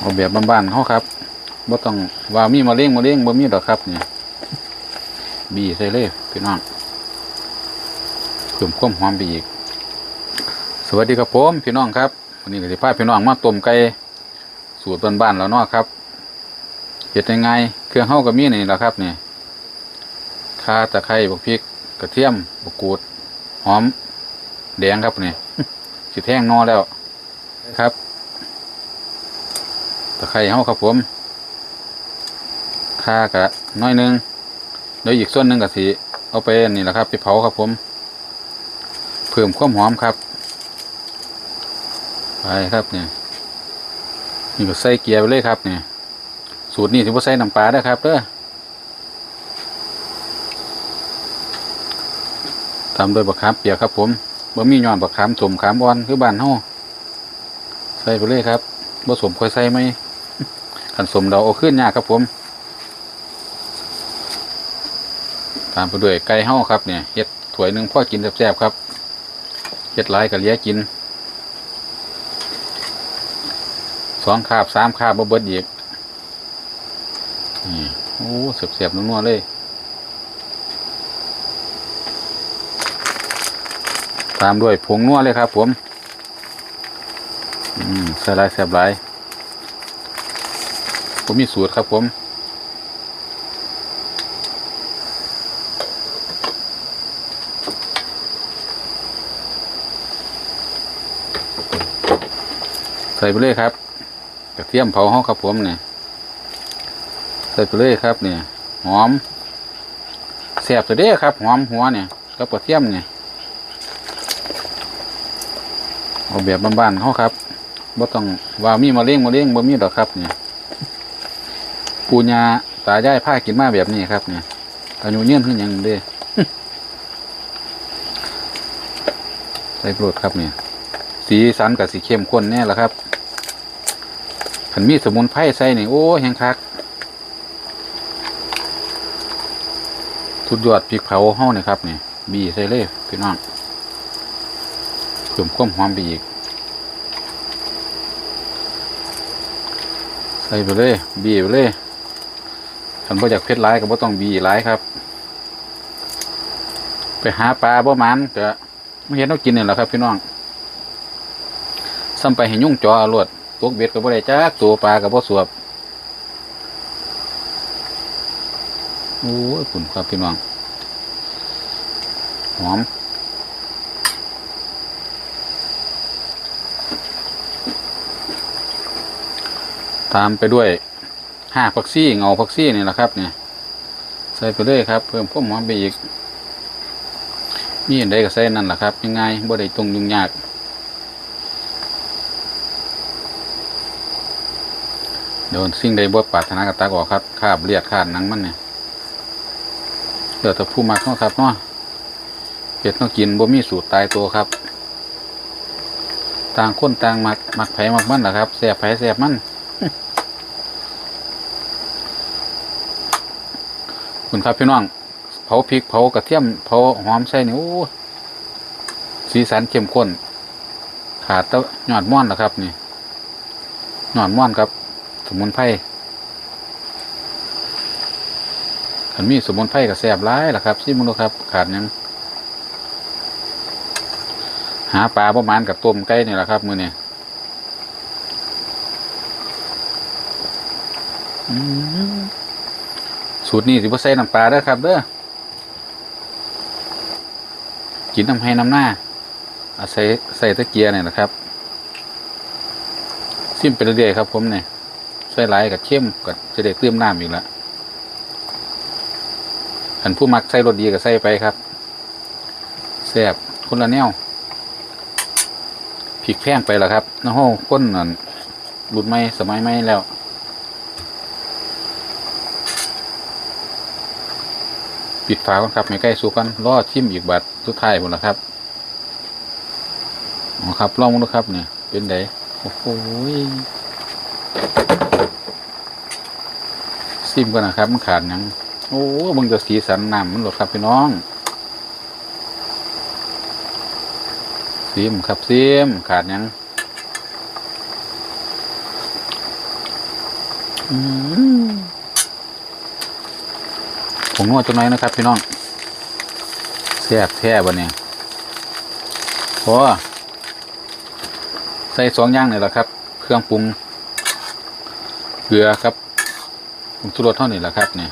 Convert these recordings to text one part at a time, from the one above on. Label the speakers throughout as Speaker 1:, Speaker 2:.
Speaker 1: เอาแบบบ้านๆเขาครับบ่ต้องว่ามีมะเร็งมะเร็งบ่มีดอกครับเนี่ยบีใส่เลยพี่น้องเพิ่มความหอมไปอีก สวัสดีครับผมพี่น้องครับวันนี้ก็สิพาพี่น้องมาต้มไก่สูตรบ้านๆแล้วเนาะครับเฮ็ดยังไงเครื่องเฮาก็มีนี่แหละครับเนี่ยข่าตะไคร้บักพริก กระเทียมบักกูดหอม แดงครับเนี่ยสิแท่งนอแล้วครับ ตะไคร้เฮาครับผมข่ากะน้อยหนึงเดี๋ยวอีกส่วนหนึ่งก็สิเอาไปนี่แหละครับไปเผาครับผมเพิ่มความหอมครับไปครับเนี่ยนี่ก็ใส่เกียร์ไปเลยครับเนี่ยสูตรนี้ถือว่าใส่น้ำปลาได้ครับเด้อทำโดยบักขามเปียกครับผมบ่มีย้อนบักขามสมขามอ่อนคือบ้านเฮาใส่ไปเลยครับบ่สมค่อยใส่ไหม ขันสมเราเอาขึ้นยากครับผม ตามไปด้วยไก่เฮาครับเนี่ยเฮ็ดถวยหนึ่งพ่อกินแซ่บๆครับเฮ็ดลายก็เลี้ยกินสองคาบสามคาบบ่เบิดอีกนี่โอ้เสียบๆนัวๆเลย ตามด้วยผงนัวเลยครับผม อืมใส่ลายแซ่บลาย ผมมีสูตรครับผมใส่ไปเลยครับกระเทียมเผาห้องครับผมเนี่ยใส่ไปเลยครับเนี่ยหอมแซ่บตัวเด้ครับหอมหัวเนี่ยกับกระเทียมเนี่ยเอาแบบบ้านๆเขาครับบ่ต้องว่ามีมะเร็งมะเร็งบ่มีดอกครับเนี่ย ปูญาตายายผ้ากินมาแบบนี้ครับเนี่ยอายุยืนขึ้นยังเด้ใส่โปรดครับเนี่ยสีสันกับสีเข้มข้นแน่ละครับขันมีสมุนไพรใส่นี่โอ้แหงคักสุดยอดพริกเผาเฮ้านี่ครับเนี่ยบีใส่เลยพี่น้องเพิ่มความหอมไปอีกใส่ไปเลยบีไปเลย ขันบ่อยากเผ็ดร้ายก็บ่ต้องบีร้ายครับ ไปหาปลาบ่มันก็ไม่เห็นต้องกินนี่แหละครับ พี่น้องซ้ำไปให้ยุ่งจออารวดตกเบ็ดก็บ่ได้จักตัวปลาก็บ่สวบโอ้ยคุณครับพี่น้องหอมตามไปด้วย ห้าผักซี่เงาผักซี่นี่แหละครับเนี่ยใส่ไปเลยครับ เพิ่มความหอมไปอีกมีอันใดก็ใส่นั่นแหละครับยังไงบ่ได้ตรงยุ่งยากโดนสิ่งใดบ่ปารถนากระตักออกครับคาบเลียดคาดหนังมันเนี่ยเดี๋ยวแต่ผู้มักเนาครับเนาะเป็ดต้องกินบ่มีสูตรตายตัวครับ ต่างคนต่างมักมักไผมักมันแหละครับแสบไผแสบมัน คุณครับพี่น้อง เผาพริกเผากระเทียมเผาหอมใส่นี่โอ้สีสันเข้มข้น ขาดแต้ยอดม่อนนะครับ นี่หยอดม่อนครับ สมุนไพรขันมีสมุนไพรกับแสบร้ายล่ะครับซิมุนครับ ขาดยังหาปลาประมาณกับต้มไก่นี่แหละครับมือเนี่ย สูตรนี้สิบ่ใส่น้ำปลาเด้อครับเด้อกินน้ำให้น้ำหน้าอาใส่ใส่ตะเกียร์เนี่ยนะครับซิมไปเรื่อยๆครับ ผมเนี่ยใส่หลายกับเข้มกับจะได้เติมน้ำอีกแล้วอันผู้มักใส่รสดีก็ใส่ไปครับแซ่บคนละแนวผิกแพงไปแล้วครับน้องห้องคนนั่นรุ่นใหม่สมัยใหม่แล้ว ปิดฝาก่อนครับไม่ใกล้สุกกันรอชิมอีกบัดสุดท้ายหมดแล้วครับอ๋อครับลองดูครับเนี่ยเป็นไงโอ้โหซิมก่อนนะครับมันขาดยังโอ้มึงจะสีสันน้ำมันหลดครับพี่น้องซิมครับซิมขาดยังอืม ผงนวดจังน้อยนะครับพี่น้องแซ่บแท้บันเนี่ยพอใส่สองอย่างนี่แหละครับ เครื่องปรุงเกลือครับผงชูรสเท่านี้แหละครับเนี่ย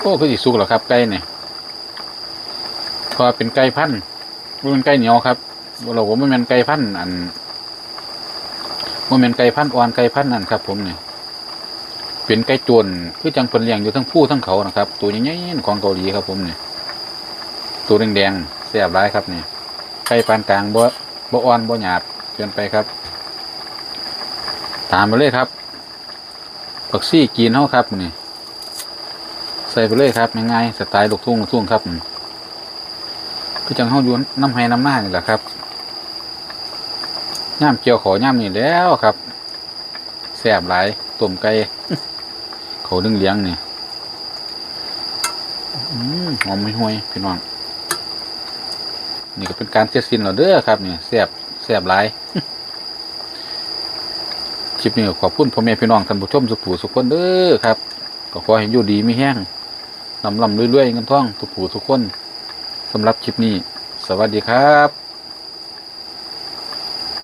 Speaker 1: โอ้ก็สิสุกแล้วครับไก่เนี่ยพอเป็นไก่พันธุ์บ่แมันไก่เหนียวครับเราว่ามันเป็นไก่พันธุ์อันมันเป็นไก่พันธุ์อ่อนไก่พันธุ์นั่นครับ ผมเนี่ย เป็นไก่จวนคือจังเพิ่นเลี้ยงอยู่ทั้งผู้ทั้งเขานะครับ ตัวใหญ่ๆของเกาหลีครับผมเนี่ยตัวแดงๆแซ่บร้ายครับเนี่ยไก่ปานกลางบ่บ่อ่อนบ่หยาบเกินไปครับตามไปเลยครับผักซี่กินเฮาครับนี่ใส่ไปเลยครับง่ายๆสไตล์ลูกทุ่งลูกทุ่งครับคือจังเฮาอยู่น้ำไห้น้ำหน้านี่แหละครับย่ามเกี่ยวขอย่ามนี่แล้วครับแซ่บหลายต้มไก่ เขาดึงเลี้ยงนี่อืมหอมไม่ห่วยพี่น้อง นี่ก็เป็นการเสร็จสิ้นแล้วเด้อครับนี่แซ่บแซ่บหลายคลิปนี้ขอบคุณพ่อแม่พี่น้องท่านผู้ชมสุผู้สุขคนเด้อครับก็ขอให้อยู่ดีไม่แห้งลำลำเรื่อยๆเงินท่องสุผู้สุขคนสำหรับคลิปนี้ สวัสดีครับ